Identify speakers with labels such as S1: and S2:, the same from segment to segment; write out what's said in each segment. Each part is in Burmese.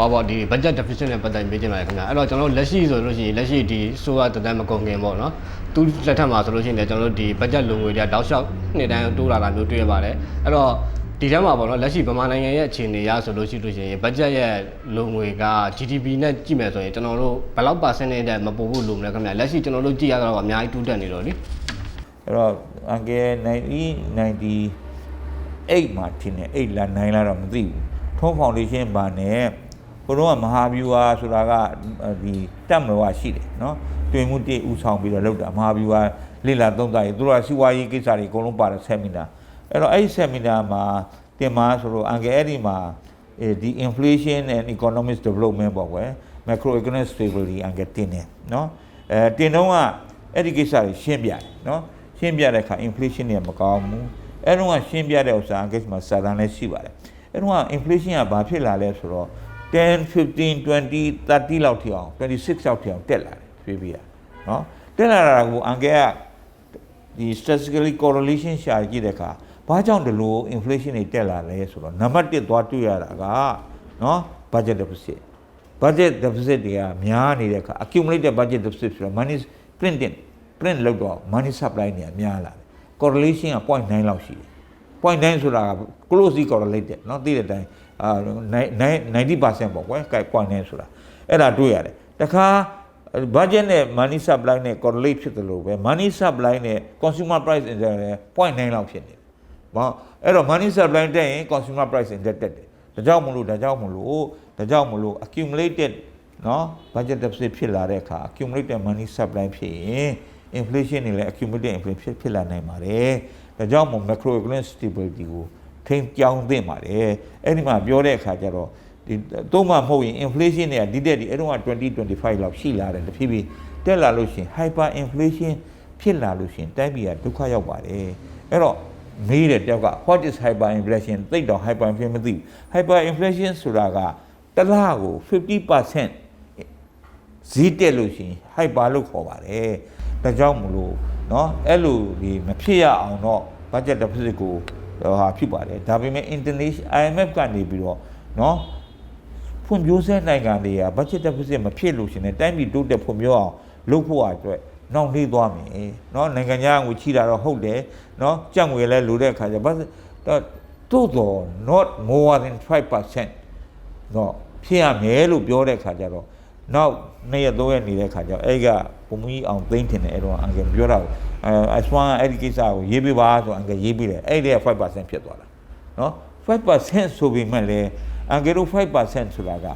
S1: ဟောပေါ့ဒီ budget deficit နဲ့ပတ်သက်ပြီးမေးချင်ပါတယ်ခင်ဗျာအဲ့တော့ကျွန်တော်တို့လက်ရှိဆိုလို့ရှိရင်လက်ရှိဒီဆိုရတတန်းမကုန်ခင်ပေါ့နော်သူလက်ထက်မှာဆိုလို့ရှိရင်လည်းကျွန်တော်တို့ဒီ budget လုံငွေတွေကတောက်လျှောက်နှစ်တိုင်းတိုးလာတာမျိုးတွေ့ရပါတယ်အဲ့တော့ဒီထဲမှာပေါ့နော်လက်ရှိဗမာနိုင်ငံရဲ့အခြေအနေရဆိုလို့ရှိလို့ရှိရင် budget ရဲ့လုံငွေက GDP နဲ့ကြည့်မယ်ဆိုရင်ကျွန်တော်တို့ဘယ်လောက် percentage တဲ့မပို့ဘူးလို့မလဲခင်ဗျာလက်ရှိကျွန်တော်တို့ကြည့်ရတော့အများကြီးတူးတက်နေတော့လေ
S2: အဲ့တော့အန်ကယ်1998မှာထင်တယ်8လား9လားတော့မသိဘူးထုံးဖောင်ဒေးရှင်းဘာနဲ့ ဘုတော့ကမဟာဗျူဟာဆိုတာကဒီတက်မလို့ကရှိတယ်နော်တွင်မှုတိဥဆောင်ပြီးတော့လုပ်တာမဟာဗျူဟာလိလာသုံးသပ်ရေးသူတို့ကစီဝါရေးကိစ္စတွေအကုန်လုံးပါတဲ့ဆက်မီနာအဲ့တော့အဲ့ဒီဆက်မီနာမှာတင်မာဆိုတော့အန်ကယ်အဲ့ဒီမှာအဲဒီ inflation and economic development ပေါ့ကွယ် macroeconomic stability အန်ကယ်တင်တယ်နော်အဲတင်တော့ကအဲ့ဒီကိစ္စတွေရှင်းပြတယ်နော်ရှင်းပြတဲ့အခါ inflation တွေမကောင်းဘူးအဲ့တော့ကရှင်းပြတဲ့ဥစ္စာအန်ကယ်မှာစာတမ်းလည်းရှိပါတယ်အဲ့တော့က inflation ကဘာဖြစ်လာလဲဆိုတော့ 10 15 20 30လောက်ထိအောင်26လောက်ထိအောင်တက်လာတယ်ဖြည်းဖြည်းอ่ะเนาะတက်လာတာကိုအန်ကယ်ကဒီ statistically correlation ရှာကြည့်တဲ့အခါဘာကြောင့်ဒီလို inflation တွေတက်လာလဲဆိုတော့နံပါတ်1သွားတွေ့ရတာကเนาะ budget deficit budget deficit တွေကများနေတဲ့အခါ accumulated budget deficit ဆိုတော့ money printing print လုပ်တော့ money supply တွေကများလာတယ် correlation က0.9လောက်ရှိတယ် 0.9ဆိုတာက closely correlated เนาะသိတဲ့အတိုင်း အာ90%ပေါ့ကွယ်0.9ဆိုတာအဲ့ဒါတွေ့ရတယ်တခါ budget နဲ့ money supply နဲ့ correlate ဖြစ်တယ်လို့ပဲ money supply နဲ့ consumer price index လည်း0.9လောက်ဖြစ်နေတယ်။ဘာအဲ့တော့ money supply တက်ရင် consumer price index တက်တယ်။ဒါကြောင့်မလို့ဒါကြောင့်မလို့ဒါကြောင့်မလို့ accumulated နော် budget deficit ဖြစ်လာတဲ့အခါ accumulated money supply ဖြစ်ရင် inflation တွေလည်း accumulated inflation ဖြစ်ဖြစ်လာနိုင်ပါတယ်။ဒါကြောင့်မို့ macroeconomic stability ကို ထိန်းကြောင်းသင့်ပါတယ်။အဲ့ဒီမှာပြောတဲ့အခါကျတော့ဒီသုံးမှမဟုတ်ရင် inflation တွေကဒီတက်ဒီအဲ့တော့2025လောက်ရှိလာတယ်တဖြည်းဖြည်းတက်လာလို့ရှိရင် hyper inflation ဖြစ်လာလို့ရှိရင်တိုင်းပြည်ကဒုက္ခရောက်ပါတယ်အဲ့တော့မေးတဲ့တယောက်က what is hyper inflation သိတော့ hyper inflation မသိဘူး hyper inflation ဆိုတာကတစ်လကို50%ဈေးတက်လို့ရှိရင် hyper လို့ခေါ်ပါတယ်ဒါကြောင့်မလို့เนาะအဲ့လိုဒီမဖြစ်ရအောင်တော့ budget deficit ကို ဟာဖြစ်ပါတယ်ဒါပေမဲ့ international IMF ကနေပြီးတော့เนาะ ဖွံ့ဖြိုးဆဲနိုင်ငံတွေက budget deficit မဖြစ်လို့ရှင်တဲ့တိုင်းပြည်တိုးတက်ဖွံ့ဖြိုးအောင်လုပ်ဖို့အတွက်နှောင့်နှေးသွားမယ်เนาะနိုင်ငံခြားငွေချီတာတော့ဟုတ်တယ်เนาะကြက်ငွေလည်းလိုတဲ့အခါကျဘာတော့တိုးတော့ not more than 5%เนาะဖြစ်ရမယ်လို့ပြောတဲ့အခါကျတော့နောက်နေ့ရက်သုံးရက်နေတဲ့အခါကျတော့အဲ့က ကိုမူကြီးအောင်သိမ့်တင်တယ်အဲ့တော့အန်ကယ်ပြောတာကိုအဲ S1 အဲ့ဒီကိစ္စကိုရေးပြပါဆိုအန်ကယ်ရေးပြတယ်အဲ့ဒီက5%ဖြစ်သွားတာနော်5%ဆိုပေမဲ့လည်းအန်ကယ်တို့5%ဆိုတာက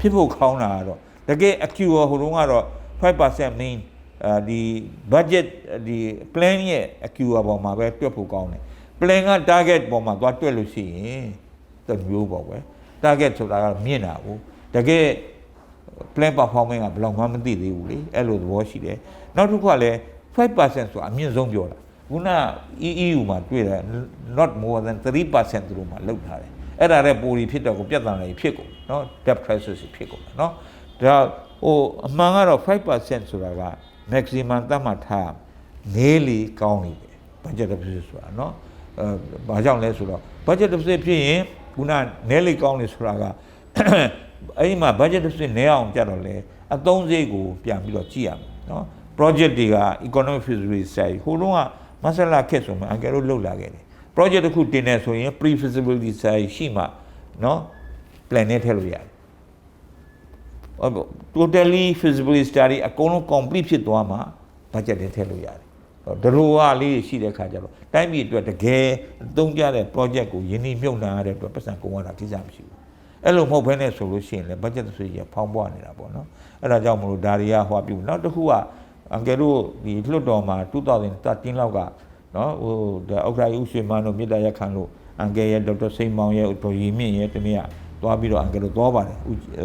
S2: ဖြစ်ဖို့ခေါင်းတာကတော့တကယ်အကျူဟိုတုန်းကတော့5% mean ဒီ budget ဒီ plan ရဲ့ accuracy ပေါ်မှာပဲတွက်ဖို့ကောင်းတယ် plan က target ပေါ်မှာသွားတွက်လို့ရှိရင်တမျိုးပေါ့ကွယ် target ဆိုတာကမြင့်တာကိုတကယ် plan performance ကဘယ်လောက်မှမသိသေးဘူးလေအဲ့လိုသဘောရှိတယ်နောက်တစ်ခုကလည်း5%ဆိုတာအမြင့်ဆုံးပြောတာခုန EU မှာတွေ့တယ် not more than 3%သူတို့မှာလောက်ထားတယ်အဲ့ဒါလည်းပိုလီဖြစ်တော့ကိုပြဿနာတွေဖြစ်ကုန်เนาะ debt crisis ဖြစ်ကုန်เนาะဒါဟိုအမှန်ကတော့5%ဆိုတာက maximum သတ်မှတ်ထားနေလေကောင်းနေတယ် budget deficit ဆိုတာเนาะအဲဘာကြောင့်လဲဆိုတော့ budget deficit ဖြစ်ရင်ခုနနဲလေကောင်းနေဆိုတာက အဲ့ဒီမှာ budget deficit နည်းအောင်ကြတော့လေအသုံးစရိတ်ကိုပြန်ပြီးတော့ကြည့်ရမယ်နော် project တွေက economic feasibility study ဟိုတုန်းကမဆလာခက်ဆိုမှအန်ကယ်လို့လှုပ်လာခဲ့တယ် project တစ်ခုတင်တယ်ဆိုရင် pre feasibility study ရှိမှနော် plan နဲ့ထည့်လို့ရတယ် totally feasibility study အကုန်လုံး complete ဖြစ်သွားမှ budget နဲ့ထည့်လို့ရတယ်ဒလိုဝလေးရှိတဲ့ခါကျတော့တိုင်းပြည်အတွက်တကယ်အသုံးကျတဲ့ project ကိုယင်းနှိမ့်မြုပ်နှံရတဲ့အတွက်ပတ်စံကုန်ရတာကိစ္စမရှိဘူး အဲ့လိုမဟုတ်ဘဲနဲ့ဆိုလို့ရှိရင်လည်း budget ဆွေးကြီးဖောင်းပွားနေတာပေါ့နော်အဲ့ဒါကြောင့်မလို့ဒါတွေကဟောပြုနောက်တစ်ခုကအန်ကယ်တို့ဒီလွှတ်တော်မှာ2013လောက်ကနော်ဟိုဒါဥက္ကဋ္ဌဦးရွှေမန်းတို့မြစ်တာရက်ခန့်လို့အန်ကယ်ရဲ့ဒေါက်တာစိန်မောင်ရဲ့ဒေါ်ရီမြင့်ရဲ့တနည်းသွားပြီးတော့အန်ကယ်တို့သွားပါတယ်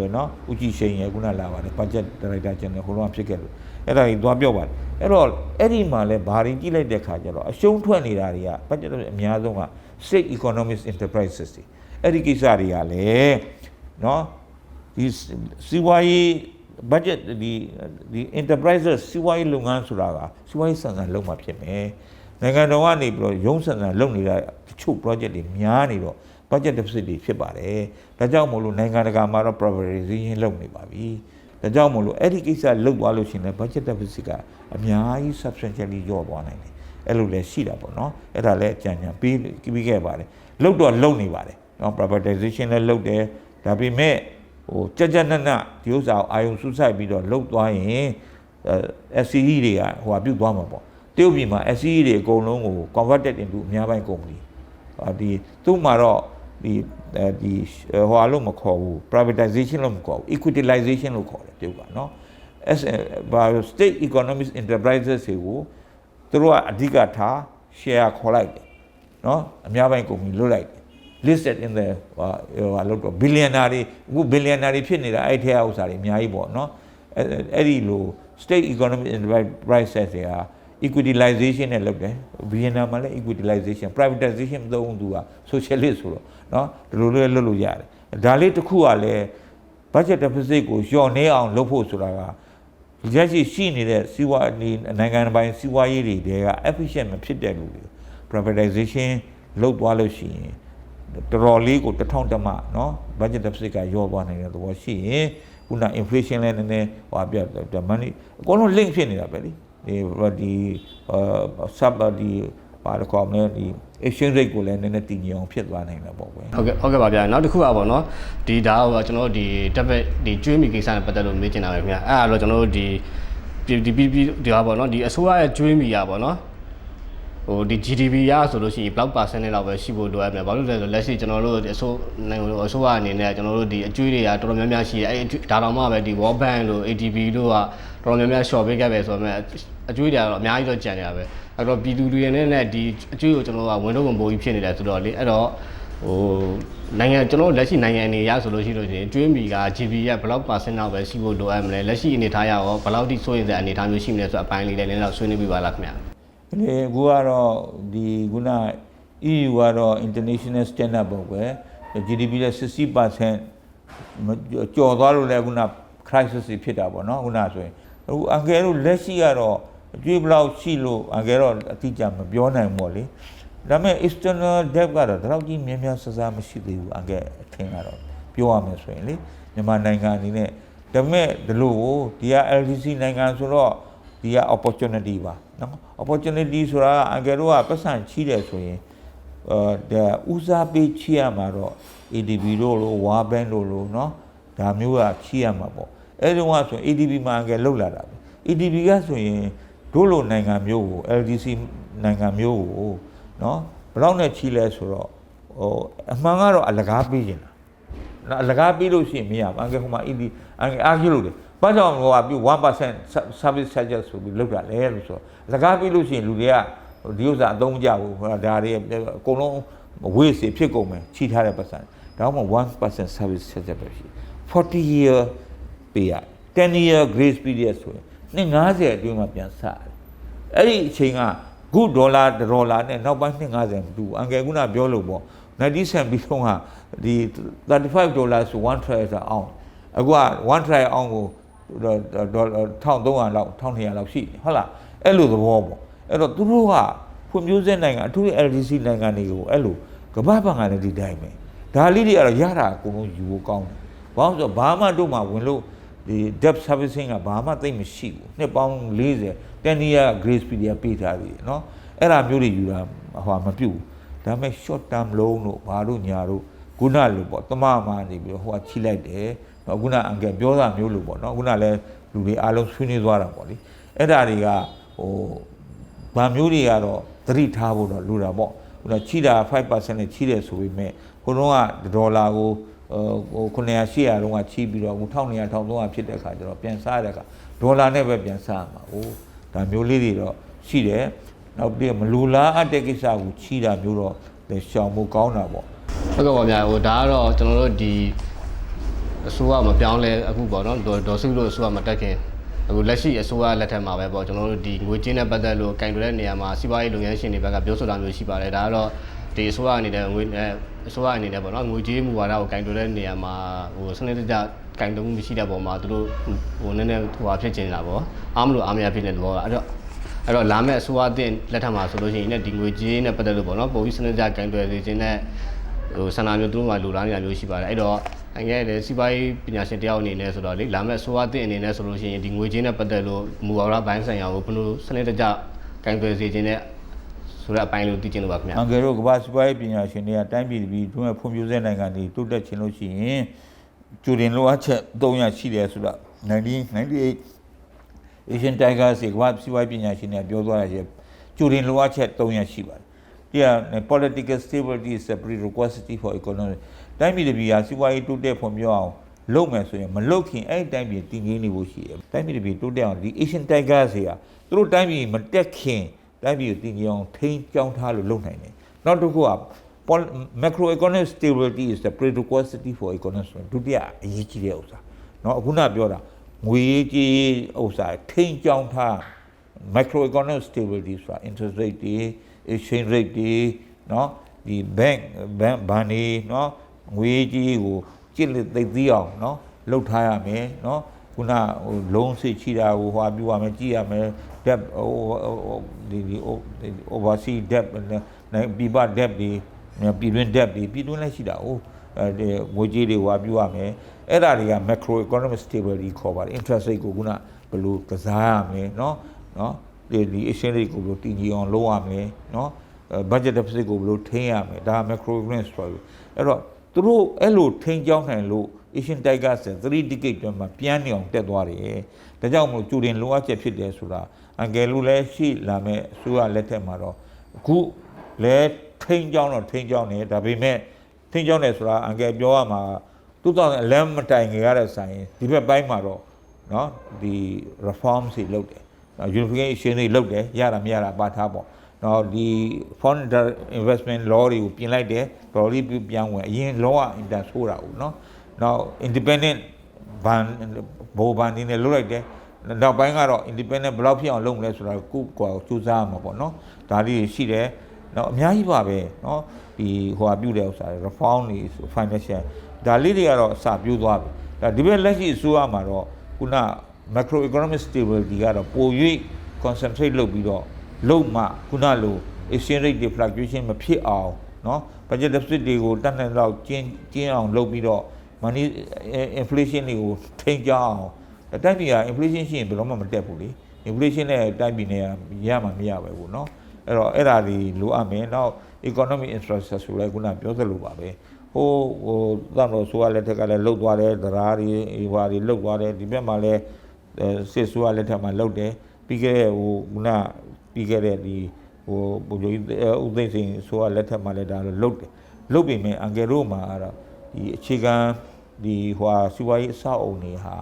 S2: ဦးနော်ဦးကြည်ရှိန်ရဲ့ခုနလာပါတယ် budget director general ဟိုတော့ဖြစ်ခဲ့လို့အဲ့ဒါကြီးသွားပြောပါတယ်အဲ့တော့အဲ့ဒီမှာလဲဘာတွေကြည့်လိုက်တဲ့ခါကျတော့အရှုံးထွက်နေတာတွေက budget အများဆုံးက state economic enterprises တွေ အဲ့ဒီကိစ္စတွေကလည်းနော်ဒီစီဝါရေး budget ဒီဒီ enterprises စီဝါရေးလုပ်ငန်းဆိုတာကစီဝါရေးဆန်ဆန်လုပ်မှဖြစ်မယ်နိုင်ငံတော်ကနေပြီးတော့ရုံးဆန်ဆန်လုပ်နေတာတချို့ project တွေများနေတော့ budget deficit တွေဖြစ်ပါတယ်ဒါကြောင့်မို့လို့နိုင်ငံတကာမှာတော့ privatization လုပ်နေပါပြီဒါကြောင့်မို့လို့အဲ့ဒီကိစ္စလုပ်သွားလို့ရှိရင်လည်း budget deficit ကအများကြီး substantially လျော့သွားနိုင်တယ်အဲ့လိုလည်းရှိတာပေါ့နော်အဲ့ဒါလည်းအကြံဉာဏ်ပေးပြီးခဲ့ပါတယ်လုပ်တော့လုပ်နေပါတယ် နော် privatization လည်းလုပ်တယ်ဒါပေမဲ့ဟိုကြက်ကြက်နက်နက်ဒီဥစ္စာကိုအာယုံစုဆိုင်ပြီးတော့လုပ်သွားရင်အဲ SCE တွေကဟိုဟာပြုတ်သွားမှာပေါ့တရုတ်ပြည်မှာ SCE တွေအကုန်လုံးကို converted into အများပိုင်း company အာဒီသူ့မှာတော့ဒီအဲဒီဟိုအလုံးမခေါ်ဘူး privatization လို့မခေါ်ဘူး equitization လို့ခေါ်တယ်တရုတ်ကနော် as a state economic enterprises တွေကိုသူတို့ကအဓိကထား share ခေါ်လိုက်တယ်နော်အများပိုင်း company လွတ်လိုက်တယ် listed in the ဟိုဟိုလို့တော့ billionaire တွေအခု billionaire တွေဖြစ်နေတာအဲ့ထဲဥစ္စာတွေအများကြီးပေါ့နော်အဲ့အဲ့ဒီလို state economic enterprises တွေက equitization နဲ့လုပ်တယ်ဗီယက်နမ်မှာလည်း equitization privatization မသုံးဘူးသူက socialist ဆိုတော့เนาะဒီလိုလေးလုပ်လို့ရတယ်ဒါလေးတစ်ခုကလည်း budget deficit ကိုလျော့နေအောင်လုပ်ဖို့ဆိုတာကရက်ရှိရှိနေတဲ့စီးပွားဒီနိုင်ငံပိုင်းစီးပွားရေးတွေတွေက efficient မဖြစ်တဲ့လူတွေ privatization လုပ်သွားလို့ရှိရင် တော်တော်လေးကိုတထောင်တမနော် budget deficit ကရောသွားနိုင်တဲ့သဘောရှိရင်ခုန inflation လည်းနည်းနည်းဟိုအပြတ် money အကုန်လုံး link ဖြစ်နေတာပဲလေဒီဒီ sub ဒီပါတော့ကောင်းလဲဒီ exchange rate ကိုလည်းနည်းနည်းတည်ငြိမ်အောင်ဖြစ်သွားနိုင်မှာပေါ့ကွယ်
S1: ဟုတ်ကဲ့ဟုတ်ကဲ့ပါဗျာနောက်တစ်ခုပါပေါ့နော်ဒီဒါကကျွန်တော်တို့ဒီတက်ဘက်ဒီကျွေးမိကိစ္စနဲ့ပတ်သက်လို့မေးချင်တာပဲခင်ဗျအဲ့ဒါတော့ကျွန်တော်တို့ဒီဒီဒီဒီဟာပေါ့နော်ဒီအစိုးရရဲ့ကျွေးမိရာပေါ့နော် ဟိုဒီ GDP ရဆိုလို့ရှိရင်ဘလောက်ပါစနစ်လောက်ပဲရှိဖို့လိုအပ်မယ်ဘာလို့လဲဆိုတော့လက်ရှိကျွန်တော်တို့အစိုးနိုင်ငံအစိုးရအနေနဲ့ကျွန်တော်တို့ဒီအကျွေးတွေကတော်တော်များများရှိတယ်အဲ့ဒါတော့မှပဲဒီ World Bank လို့ ADB တို့ကတော်တော်များများ short ပေးခဲ့ပဲဆိုတော့အကျွေးတွေကတော့အများကြီးတော့ကျန်နေတာပဲအဲ့တော့ပြည်သူတွေနဲ့နဲ့ဒီအကျွေးကိုကျွန်တော်တို့ကဝန်တော့ဝန်ပိုးကြီးဖြစ်နေတယ်ဆိုတော့လေအဲ့တော့ဟိုနိုင်ငံကျွန်တော်လက်ရှိနိုင်ငံအနေရဆိုလို့ရှိလို့ချင်းကျွေးမီက GB ရဲ့ဘယ်လောက် percent လောက်ပဲရှိဖို့လိုအပ်မလဲလက်ရှိအနေထားရရောဘယ်လောက်ထိစိုးရိမ်တဲ့အနေထားမျိုးရှိမလဲဆိုအပိုင်းလေးလည်းနည်းနည်းတော့ဆွေးနွေးပြပါလားခင်ဗျာ
S2: လေအခုကတော့ဒီခုန EU ကတော့ international standard ပေါ့ကွယ် GDP ရဲ့60%မကျော်သွားလို့လည်းခုန crisis တွေဖြစ်တာပေါ့နော်ခုနဆိုရင်အခုအန်ကယ်တို့လက်ရှိကတော့အကျွေးဘလောက်ရှိလို့အန်ကယ်တော့အတိအကျမပြောနိုင်ဘူးပေါ့လေဒါပေမဲ့ external debt ကတော့ဒီလောက်ကြီးများများဆဆမရှိသေးဘူးအန်ကယ်အထင်ကတော့ပြောရမယ်ဆိုရင်လေမြန်မာနိုင်ငံအနေနဲ့ဒါပေမဲ့ဒီလိုကိုဒီက LDC နိုင်ငံဆိုတော့ ဒီက opportunity ပါနော် opportunity ဆိုတာအကယ်တော့ပတ်စံချီးတယ်ဆိုရင်အဲဦးစားပေးချီးရမှာတော့ ADB တို့လို့ war bank တို့လို့နော်ဒါမျိုးကချီးရမှာပေါ့အဲဒီတော့ဆို ADB မှာအကယ်လောက်လာတာပဲ ADB ကဆိုရင်တို့လိုနိုင်ငံမျိုးကို LDC နိုင်ငံမျိုးကိုနော်ဘလောက်နဲ့ချီးလဲဆိုတော့ဟိုအမှန်ကတော့အလကားပေးနေတာအလကားပေးလို့ရှိရင်မရဘူးအကယ်ဟိုမှာ ADB အကယ်အားကြီးလို့တယ် ဘာကြောင့်ဟိုကပြီး1% service charges ဆိုပြီးလောက်တာလဲလို့ဆိုတော့အလကားပြီးလို့ရှိရင်လူတွေကဒီဥစ္စာအသုံးမကျဘူးဟိုဒါတွေအကုန်လုံးဝေးစီဖြစ်ကုန်မယ်ခြိထားတဲ့ပတ်စံဒါမှမဟုတ်1% service charges ပဲရှိ40 year ပေးရ10 year grace period ဆိုရင်နှစ်90အတွင်းမှာပြန်စတယ်အဲ့ဒီအချိန်ကခုဒေါ်လာဒေါ်လာနဲ့နောက်ပိုင်းနှစ်90မတူဘူးအန်ကယ်ခုနပြောလို့ပေါ့90 cent ပြီးတော့ကဒီ35ဒေါ်လာဆို1 tray ဆိုအောင်အခုက1 tray အောင်ကိုဒေါ် 1300လောက်1200လောက်ရှိတယ်ဟုတ်လားအဲ့လိုသဘောပေါ့အဲ့တော့သူတို့ကဖွံ့ဖြိုးဆဲနိုင်ငံအထူး LDC နိုင်ငံတွေကိုအဲ့လိုကမ္ဘာ့ဘဏ်ကလည်းဒီတိုင်းပဲဒါလေးတွေကတော့ရတာအကုန်လုံးယူဖို့ကောင်းတယ်ဘာလို့ဆိုတော့ဘာမှတို့မှဝင်လို့ဒီ debt servicing ကဘာမှသိမ့်မရှိဘူးနှစ်ပေါင်း40 10 year grace period ပေးထားသေးတယ်เนาะအဲ့ဒါမျိုးတွေယူတာဟိုမပြုတ်ဘူးဒါပေမဲ့ short term loan တို့ဘာတို့ညာတို့ခုနလိုပေါ့တမမာနေပြီးတော့ဟိုကချိလိုက်တယ် နော်ခုနအန်ကယ်ပြောတာမျိုးလိုပေါ့နော်ခုနလည်းလူတွေအားလုံးဆွေးနွေးသွားတာပေါ့လေအဲ့ဒါတွေကဟိုဘာမျိုးတွေကတော့သတိထားဖို့တော့လိုတာပေါ့ခုနချိတာ5%နဲ့ချိတယ်ဆိုပေမဲ့ခုနကဒေါ်လာကိုဟို900 800တုန်းကချိပြီးတော့အခု1200 1300ဖြစ်တဲ့ခါကျတော့ပြန်စားရတဲ့ခါဒေါ်လာနဲ့ပဲပြန်စားမှာဟိုဒါမျိုးလေးတွေတော့ရှိတယ်နောက်ပြီးမလူလားအပ်တဲ့ကိစ္စကိုချီတာမျိုးတော့လည်းရှောင်ဖို့ကောင်းတာပေါ့
S1: ဟုတ်ကဲ့ပါဗျာဟိုဒါကတော့ကျွန်တော်တို့ဒီ အစိုးရမပြောင်းလဲအခုပေါ့နော်ဒေါ်ဒေါ်စုလို့အစိုးရမတက်ခင်အခုလက်ရှိအစိုးရလက်ထက်မှာပဲပေါ့ကျွန်တော်တို့ဒီငွေကြေးနဲ့ပတ်သက်လို့ကင်တွယ်တဲ့နေရာမှာစီးပွားရေးလုပ်ငန်းရှင်တွေဘက်ကပြောဆိုတာမျိုးရှိပါတယ်ဒါကတော့ဒီအစိုးရအနေနဲ့ငွေအစိုးရအနေနဲ့ပေါ့နော်ငွေကြေးမူဝါဒကိုကင်တွယ်တဲ့နေရာမှာဟိုစနစ်တကျကင်တွယ်မှုမရှိတဲ့ပုံမှာသူတို့ဟိုနည်းနည်းဟိုဟာဖြစ်နေတာပေါ့အားမလို့အားမရဖြစ်နေတဲ့ဘောကအဲ့တော့အဲ့တော့လာမယ့်အစိုးရအသစ်လက်ထက်မှာဆိုလို့ရှိရင်လည်းဒီငွေကြေးနဲ့ပတ်သက်လို့ပေါ့နော်ပုံပြီးစနစ်တကျကင်တွယ်နေခြင်းနဲ့ဟိုဆန္ဒမျိုးသူတို့မှလူလားနေတာမျိုးရှိပါတယ်အဲ့တော့ အငယ်လည်းစီးပွားရေးပညာရှင်တယောက်အနေနဲ့ဆိုတော့လေလာမဲ့ဆိုအသင့်အနေနဲ့ဆိုလို့ရှိရင်ဒီငွေကြေးနဲ့ပတ်သက်လို့မူဝါဒပိုင်းဆိုင်ရာကိုဘယ်လိုစနစ်တကျကင်တွယ်စေခြင်းနဲ့ဆိုတဲ့အပိုင်းလို့သိချင်လို့ပါခင်ဗျာ
S2: အန်ဂယ်တို့ကမ္ဘာစပိုင်ပညာရှင်တွေကတိုင်းပြည်ပြည်တွင်းဖွံ့ဖြိုးဆဲနိုင်ငံတွေတိုးတက်ခြင်းလို့ရှိရင်ကျူရင်လိုအပ်ချက်300ရှိတယ်ဆိုတော့1998 Asian Tigers ကမ္ဘာစပိုင်ပညာရှင်တွေကပြောသွားတာချင်းကျူရင်လိုအပ်ချက်300ရှိပါတယ်ဒီက political stability is a prerequisite for economy တိုင်းပြည်ပြည်ဟာစီးပွားရေးတိုးတက်ဖွံ့ဖြိုးအောင်လုပ်မယ်ဆိုရင်မလုပ်ခင်အဲ့ဒီတိုင်းပြည်တည်ငြိမ်နေဖို့ရှိတယ်တိုင်းပြည်ပြည်တိုးတက်အောင်ဒီ Asian Tigers တွေကသူတို့တိုင်းပြည်မတက်ခင် တိုင်းပြည်ကိုတည်ငြိမ်အောင်ထိန်းကြောင်းထားလို့လုပ်နိုင်တယ်နောက်တစ်ခုက pol- macroeconomic stability is the prerequisite for economic stability ဒုတိယအရေးကြီးတဲ့ဥစ္စာเนาะအခုနပြောတာငွေကြေးဥစ္စာထိန်းကြောင်းထား macroeconomic stability ဆိုတာ interest rate တွေ exchange rate တွေเนาะဒီ bank bank ဘဏ်တွေเนาะ ငွေကြီးကိုကြစ်လက်သိသိအောင်နော်လှုပ်ထားရမယ်နော်ခုနဟိုလုံးစစ်ချီတာကိုဟွာပြရမယ်ကြည့်ရမယ် debt ဟိုဒီဒီ overseas debt နဲ့ပြပ debt တွေပြည်တွင်း debt တွေပြည်တွင်းလည်းရှိတာဟိုအဲငွေကြေးတွေဟွာပြရမယ်အဲ့ဒါတွေက macro economic stability ခေါ်ပါတယ် interest rate ကိုခုနဘယ်လိုကစားရမလဲနော်နော်ဒီဒီ exchange rate ကိုဘယ်လိုတည်ငြိမ်အောင်လုပ်ရမလဲနော် budget deficit ကိုဘယ်လိုထိန်းရမလဲဒါ macro economic stability အဲ့တော့ သူတို့အဲ့လိုထိန်းကျောင်းနိုင်လို့ Asian Tiger ဆယ်3 ticket တွင်မှပြန်နေအောင်တက်သွားတယ်။ဒါကြောင့်မို့ကျူတင်လိုအပ်ချက်ဖြစ်တယ်ဆိုတာအငယ်လူလည်းရှိလာမဲ့အစိုးရလက်ထက်မှာတော့အခုလဲထိန်းကျောင်းတော့ထိန်းကျောင်းနေဒါပေမဲ့ထိန်းကျောင်းနေဆိုတာအငယ်ပြောရမှာသူ့တော့အလမ်းမတိုင်ခင်ရတဲ့ဆိုင်ဒီဘက်ပိုင်းမှာတော့နော်ဒီ reform စီလုပ်တယ် unification တွေလုပ်တယ်ရတာမရတာပါထားပေါ့ နော်ဒီ foreign direct investment law တွေကိုပြင်လိုက်တယ်တော်လေးပြန်ဝင်အရင် law ကအင်တာဆိုးတာဟုတ်နော်နောက် independent ဘန်ဘောဘန်နေနဲ့လုပ်လိုက်တယ်နောက်ပိုင်းကတော့ independent ဘယ်လောက်ဖြစ်အောင်လုပ်မလဲဆိုတာကုကွာစူးစမ်းမှာပေါ့နော်ဒါလေးတွေရှိတယ်နောက်အများကြီးပါပဲနော်ဒီဟိုဟာပြုတဲ့ဥစ္စာတွေ reform တွေ financial ဒါလေးတွေကတော့အစပြုသွားပြီဒါဒီဘက်လက်ရှိအစိုးရမှာတော့ခုန macro economic stability ကတော့ပို၍ concentrate လုပ်ပြီးတော့ လုံးမှခုနလို exchange rate တွေ fluctuation မဖြစ်အောင်เนาะ budget deficit တွေကိုတတ်နိုင်တော့ကျင်းကျင်းအောင်လုပ်ပြီးတော့ money inflation တွေကိုထိန်းကြောင်းအောင်ဒါတိုက်ပြည်က inflation ရှိရင်ဘယ်တော့မှမတက်ဘူးလေ inflation နဲ့တိုက်ပြည်နဲ့ရမှာမရပဲဘူးเนาะအဲ့တော့အဲ့ဒါတွေလိုအပ်မယ်နောက် economic infrastructure ဆိုလည်းခုနပြောသလိုပါပဲဟိုဟိုသံတော်ဆိုရလက်ထက်ကလည်းလှုပ်သွားတယ်တရားတွေဟိုဟာတွေလှုပ်သွားတယ်ဒီဘက်မှာလည်းစစ်ဆိုရလက်ထက်မှာလှုပ်တယ်ပြီးခဲ့တဲ့ဟိုခုန ပြီးခဲ့တဲ့ဒီဟိုဘုရားကြီးဥသိမ်းစိန်ဆိုရလက်ထက်မှာလည်းဒါလှုပ်တယ်လှုပ်ပြီမဲ့အန်ကယ်တို့မှာအဲ့တော့ဒီအခြေခံဒီဟိုဟာစီဝါရေးအဆောက်အုံတွေဟာ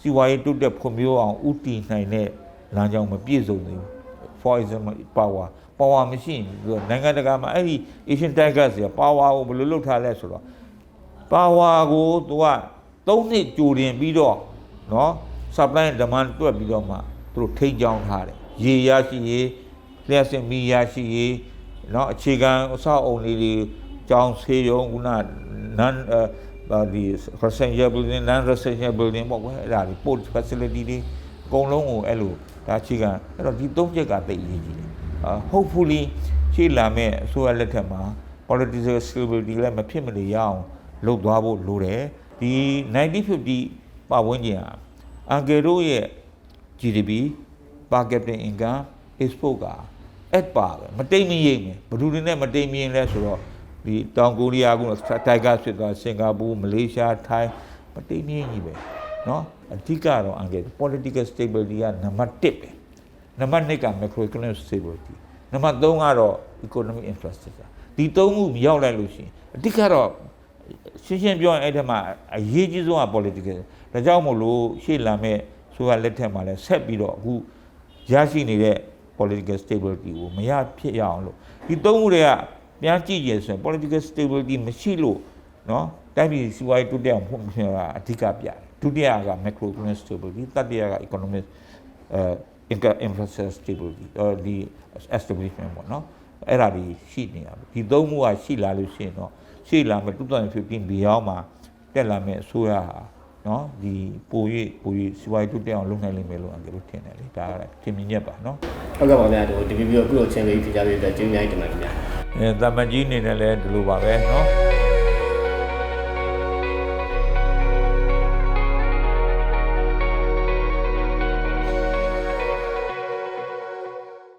S2: စီဝါရေးတုတ်တက်ဖွံ့ဖြိုးအောင်ဥတည်နိုင်တဲ့လမ်းကြောင်းမပြည့်စုံသေးဘူး for example power power မရှိရင်သူကနိုင်ငံတကာမှာအဲ့ဒီ Asian Tigers က power ကိုဘယ်လိုလုပ်ထားလဲဆိုတော့ power ကိုသူက၃နှစ်ကြိုတင်ပြီးတော့เนาะ supply and demand တွက်ပြီးတော့မှသူတို့ထိန်းချောင်းထားတယ် ရေရရှိရေးလျှက်စင်မီရရှိရေးเนาะအခြေခံအဆောက်အုံလေးတွေကျောင်းဆေးရုံခုန non ဒီ residential building non residential building ပေါ့ကွယ်အဲ့ဒါတွေ port facility တွေအကုန်လုံးကိုအဲ့လိုဒါအခြေခံအဲ့တော့ဒီသုံးချက်ကတိတ်အရေးကြီးတယ် hopefully ရှေ့လာမဲ့အစိုးရလက်ထက်မှာ political stability လည်းမဖြစ်မနေရအောင်လုပ်သွားဖို့လိုတယ်ဒီ1950ပတ်ဝန်းကျင်ဟာအန်ကယ်တို့ရဲ့ GDP per capita income export က at ပါပဲမတိမ်မရိပ်မယ်ဘယ်သူတွေနဲ့မတိမ်မရင်လဲဆိုတော့ဒီတောင်ကိုရီးယားကတိုက်ကဖြစ်သွားစင်ကာပူမလေးရှားထိုင်းမတိမ်မရင်ကြီးပဲเนาะအဓိကတော့အန်ကယ် political stability ကနံပါတ်1ပဲ နံပါတ်2က macroeconomic stability နံပါတ်3ကတော့ economic infrastructure ဒီသုံးခုရောက်လိုက်လို့ရှိရင်အဓိကတော့ရှင်းရှင်းပြောရင်အဲ့ထက်မှာအရေးကြီးဆုံးက political ဒါကြောင့်မို့လို့ရှေ့လာမဲ့ဆိုကလက်ထက်မှာလဲဆက်ပြီးတော့အခု ရရှိနေတဲ့ political stability ကိုမရဖြစ်ရအောင်လို့ဒီသုံးခုတွေကပြန်ကြည့်ရဆိုရင် political stability မရှိလို့เนาะတိုင်းပြည်စီးပွားရေးတိုးတက်အောင်ဖို့ဖြစ်တာအဓိကပြတယ်ဒုတိယက macroeconomic stability တတိယက economic အဲ inca infrastructure stability အော်ဒီ establishment ပေါ့နော်အဲ့ဒါတွေရှိနေရပြီဒီသုံးခုကရှိလာလို့ရှိရင်တော့ရှိလာမယ်2015 beyond မှာတက်လာမယ်အစိုးရဟာ နော်ဒီပို၍ပို၍စီဝိုင်းတိုးတက်အောင်လုပ်နိုင်လိမ့်မယ်လို့အန်ကယ်တို့ထင်တယ်လေဒါကထင်မြင်ချက်ပါနော်
S1: ဟုတ်ကဲ့ပါဗျာဒီ DPP ကိုအခုလိုချင်းလေးဖြေကြပေးတဲ့ကျေးဇူးများတင်ပါတယ်ခင်ဗျာ
S2: အဲတာမန်ကြီးအနေနဲ့လည်းဒီလိုပါပဲနော်